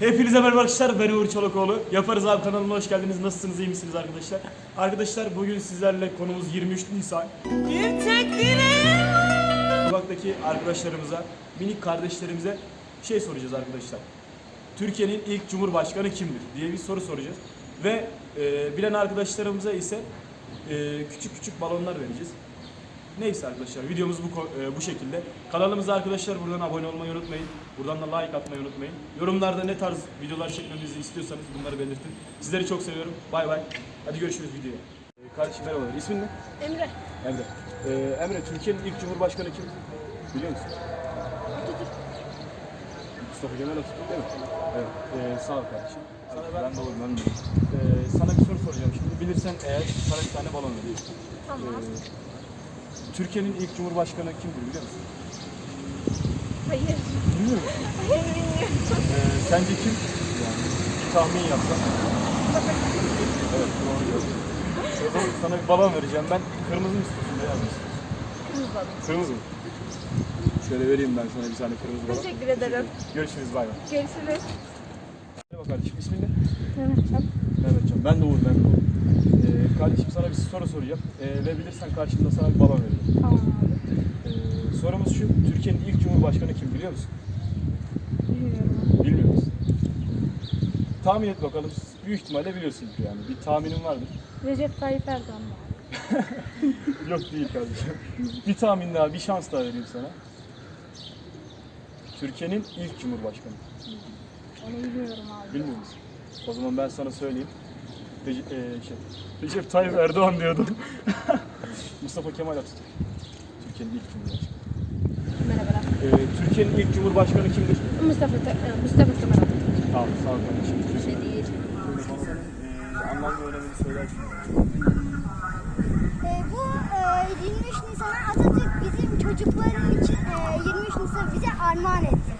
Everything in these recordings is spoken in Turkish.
Hepinize merhaba arkadaşlar. Ben Uğur Çolakoğlu. Yaparız abi kanalıma hoş geldiniz. Nasılsınız? iyi misiniz arkadaşlar? Arkadaşlar bugün sizlerle konumuz 23 Nisan. Sokaktaki arkadaşlarımıza, minik kardeşlerimize şey soracağız arkadaşlar. Türkiye'nin ilk cumhurbaşkanı kimdir diye bir soru soracağız. Ve e, bilen arkadaşlarımıza ise e, küçük küçük balonlar vereceğiz. Neyse arkadaşlar videomuz bu e, bu şekilde. Kanalımıza arkadaşlar buradan abone olmayı unutmayın. Buradan da like atmayı unutmayın. Yorumlarda ne tarz videolar çekmemizi istiyorsanız bunları belirtin. Sizleri çok seviyorum. Bay bay. Hadi görüşürüz videoya. E, kardeşim merhabalar. İsmin ne? Emre. Emre. E, Emre Türkiye'nin ilk cumhurbaşkanı kim? Biliyor musun? Atatürk. Mustafa Kemal Atatürk değil mi? Evet. E, sağ ol kardeşim. Sana ben, ben de olurum, ben de olurum. E, sana bir soru soracağım şimdi. Bilirsen eğer sana bir tane balon vereyim. Tamam. E, Türkiye'nin ilk cumhurbaşkanı kimdir biliyor musun? Hayır. Bilmiyor musun? Hayır bilmiyorum. Ee, sence kim? Yani bir tahmin yapsan. Evet doğru diyorsun. O zaman sana bir balon vereceğim ben. Kırmızı mı istiyorsun beyaz mı istiyorsun? Kırmızı adım. Kırmızı mı? Şöyle vereyim ben sana bir tane kırmızı balon. Teşekkür ederim. Görüşürüz bay bay. Görüşürüz. Merhaba kardeşim ismin ne? Mehmetcan. Mehmetcan. Ben de Uğur ben de Uğur. Ee, kardeşim sana bir soru soracağım. Ee, ve bilirsen karşında sana bir balon vereceğim. Tamam abi. Ee, sorumuz şu. Türkiye'nin ilk cumhurbaşkanı kim biliyor musun? Bilmiyorum. Bilmiyor musun? Tahmin et bakalım. Büyük ihtimalle biliyorsun yani. Bir tahminin vardır. Recep Tayyip Erdoğan mı? Yok değil kardeşim. bir tahmin daha, bir şans daha vereyim sana. Türkiye'nin ilk cumhurbaşkanı. Onu bilmiyorum abi. Bilmiyor musun? O zaman ben sana söyleyeyim. Rece- eee, şey, Recep Tayyip Erdoğan diyordum. Mustafa Kemal Atatürk. Türkiye'nin ilk cumhurbaşkanı. Eee, Türkiye'nin ilk cumhurbaşkanı kimdir? Mustafa, Te- e, Mustafa Kemal Atatürk. Tamam, sağ ol kardeşim. Bir şey değil. Eee, anlam ve önemini söylersin. Ee, bu e, 23 Nisan'a Atatürk bizim çocukları için e, 23 Nisan bize armağan etti.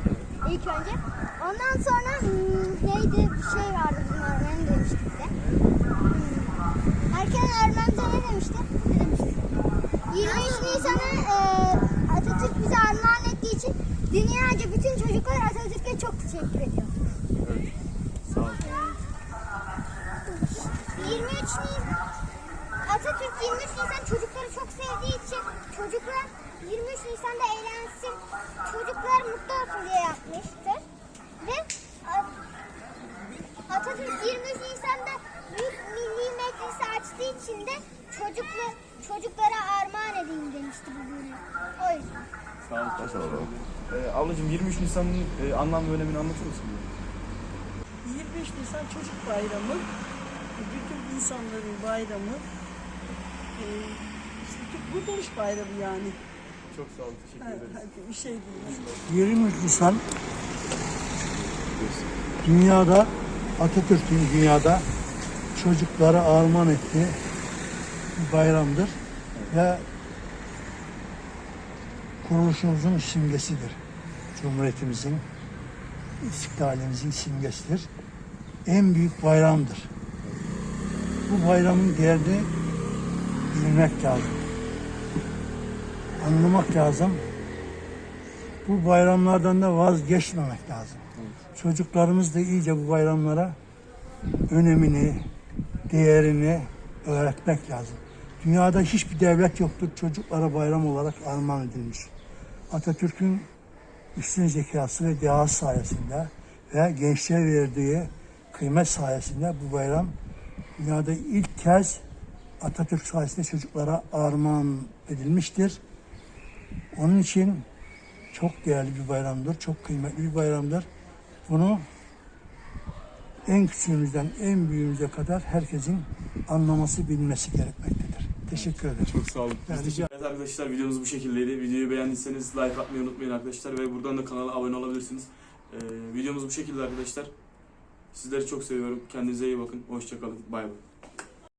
İlk önce. Ondan sonra hmm, neydi bir şey vardı bizim öğretmenim demişti bize. Hmm, Erken ne demişti? Ne demişti? 23 Nisan'a e, Atatürk bize armağan ettiği için dünyaca bütün çocuklar Atatürk'e çok teşekkür ediyor. Evet. Sağ ol. 23 Nisan Atatürk 23 Nisan çocukları çok sevdiği için çocuklar 23 Nisan'da eğlensin, çocuklar mutlu olsun diye yapmıştır. Ve A- Atatürk 23 Nisan'da Büyük Milli Meclisi açtığı için de çocuklu, çocuklara armağan edeyim demişti bu günü. O yüzden. Sağ ol. Ee, ablacığım 23 Nisan'ın e, anlam ve önemini anlatır mısın? 23 Nisan Çocuk Bayramı, bütün insanların bayramı, Ee, işte Kurtuluş Bayramı yani. Çok sağ ol, teşekkür ederiz. hadi bir şey değil. 23 Nisan dünyada Atatürk'ün dünyada çocuklara armağan ettiği bir bayramdır ve kuruluşumuzun simgesidir. Cumhuriyetimizin, istiklalimizin simgesidir. En büyük bayramdır. Bu bayramın değerini bilmek lazım. Anlamak lazım bu bayramlardan da vazgeçmemek lazım. Çocuklarımız da iyice bu bayramlara önemini, değerini öğretmek lazım. Dünyada hiçbir devlet yoktur çocuklara bayram olarak armağan edilmiş. Atatürk'ün üstün zekası ve dehası sayesinde ve gençlere verdiği kıymet sayesinde bu bayram dünyada ilk kez Atatürk sayesinde çocuklara armağan edilmiştir. Onun için çok değerli bir bayramdır, çok kıymetli bir bayramdır. Bunu en küçüğümüzden en büyüğümüze kadar herkesin anlaması, bilmesi gerekmektedir. Teşekkür ederim. Çok sağ olun. Ben rica Evet arkadaşlar videomuz bu şekildeydi. Videoyu beğendiyseniz like atmayı unutmayın arkadaşlar ve buradan da kanala abone olabilirsiniz. Ee, videomuz bu şekilde arkadaşlar. Sizleri çok seviyorum. Kendinize iyi bakın. Hoşçakalın. Bay bay.